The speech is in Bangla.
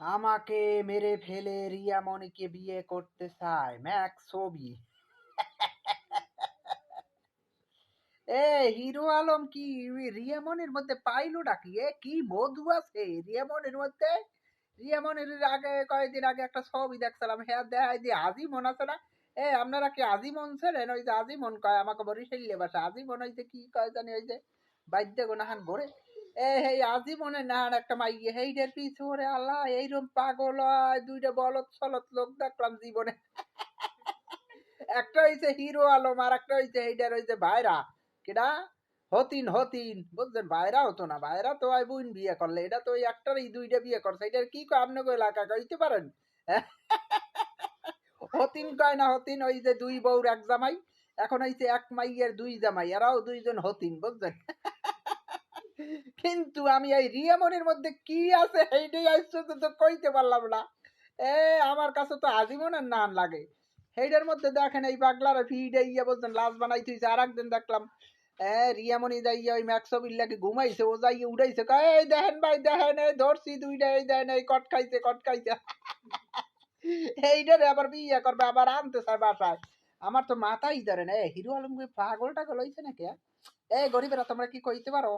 আমাকে মেরে ফেলে রিয়া মনিকে বিয়ে করতে চায়। ম্যাক্স ছবি। এ, হিরো আলম কি? রিয়া মনির মধ্যে পাইলো নাকি? এ, কি মধু আছে রিয়া মনির মধ্যে? রিয়া মনির আগে, কয়েকদিন আগে একটা ছবি দেখছিলাম। হ্যাঁ দেখাই দিয়ে আজিমন আছে না? এ, আপনারা কি আজিমন ছিলেন? ওই যে আজিমন কয়, আমাকে বরিশাল্লে বাসা। আজিমন হইতে কি কয় জানি, ওই যে বাদ্য গোনাহান ভরে এ হেই আজিমনের নাহান একটা মাইয়ে হেইটার পিছু ওরে আল্লাহ পাগল হয়, দুইটা বলত সলত লোক দেখলাম জীবনে। একটা হইছে হিরো আলম আর একটা হইছে হইছে ভাইরা। কেডা? হতিন হতিন। বুঝছেন হতো না তো আই বোন বিয়ে করলে, এটা তো ওই একটারই দুইটা বিয়ে করছে, এটার কি কয় আপনাকে এলাকা কইতে পারেন? হতিন কয় না হতিন, ওই যে দুই বউর এক জামাই, এখন হইছে এক মাইয়ের দুই জামাই, এরাও দুইজন হতিন বুঝছেন কিন্তু আমি এই রিয়ামনির মধ্যে কি আছে সেইটাই আশ্চর্য তো কইতে পারলাম না। এ, আমার কাছে তো আজিমনের নাম লাগে। সেইটার মধ্যে দেখেন এই পাগলার ভিড়ে ইয়ে বলছেন, লাশ বানাই তুইছে আর একদিন দেখলাম, এ, রিয়ামনি যাইয়া ওই ম্যাক্সবিল লাগে ঘুমাইছে, ও যাইয়ে উড়াইছে এই দেখেন ভাই, দেখেন, এই ধরছি দুইটা, এই দেখেন এই কট খাইছে কট খাইছে এইটারে আবার বিয়ে করবে, আবার আনতে চায় বাসায়। আমার তো মাথাই ধরে না হিরো আলম কি পাগল টাগল হইছে নাকি হ্যাঁ? এ, গরিবেরা, তোমরা কি কইতে পারো?